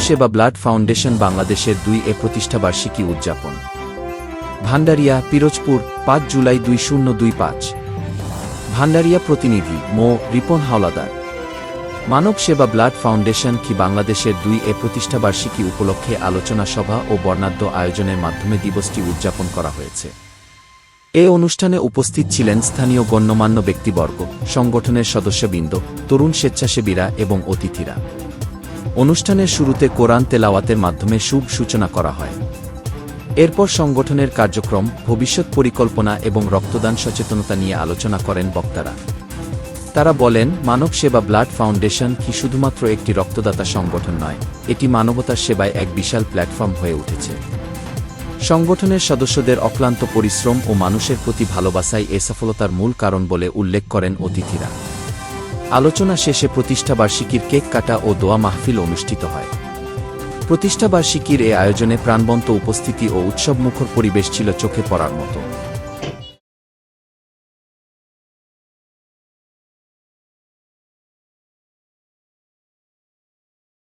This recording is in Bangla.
সেবা ব্লাড ফাউন্ডেশন বাংলাদেশের দুই এ প্রতিষ্ঠাবার্ষিকী উদযাপন। ভান্ডারিয়া পিরোজপুর, পাঁচ জুলাই দুই শূন্য দুই পাঁচ। ভান্ডারিয়া প্রতিনিধি, মো. রিপন হাওলাদার। মানব সেবা ব্লাড ফাউন্ডেশন কি বাংলাদেশের দুই এ প্রতিষ্ঠাবার্ষিকী উপলক্ষে আলোচনা সভা ও বর্ণাঢ্য আয়োজনের মাধ্যমে দিবসটি উদযাপন করা হয়েছে? এ অনুষ্ঠানে উপস্থিত ছিলেন স্থানীয় গণ্যমান্য ব্যক্তিবর্গ, সংগঠনের সদস্যবৃন্দ, তরুণ স্বেচ্ছাসেবীরা এবং অতিথিরা। অনুষ্ঠানের শুরুতে কোরআন তেলাওয়াতের মাধ্যমে শুভ সূচনা করা হয়। এরপর সংগঠনের কার্যক্রম, ভবিষ্যৎ পরিকল্পনা এবং রক্তদান সচেতনতা নিয়ে আলোচনা করেন বক্তারা। তারা বলেন, মানব সেবা ব্লাড ফাউন্ডেশন কি শুধুমাত্র একটি রক্তদাতা সংগঠন নয়, এটি মানবতার সেবায় এক বিশাল প্ল্যাটফর্ম হয়ে উঠেছে। সংগঠনের সদস্যদের অক্লান্ত পরিশ্রম ও মানুষের প্রতি ভালোবাসাই এ সফলতার মূল কারণ বলে উল্লেখ করেন অতিথিরা। আলোচনা শেষে প্রতিষ্ঠাবার্ষিকীর কেক কাটা ও দোয়া মাহফিল অনুষ্ঠিত হয়। প্রতিষ্ঠাবার্ষিকীর এ আয়োজনে প্রাণবন্ত উপস্থিতি ও উৎসবমুখর পরিবেশ ছিল চোখে পড়ার মতো।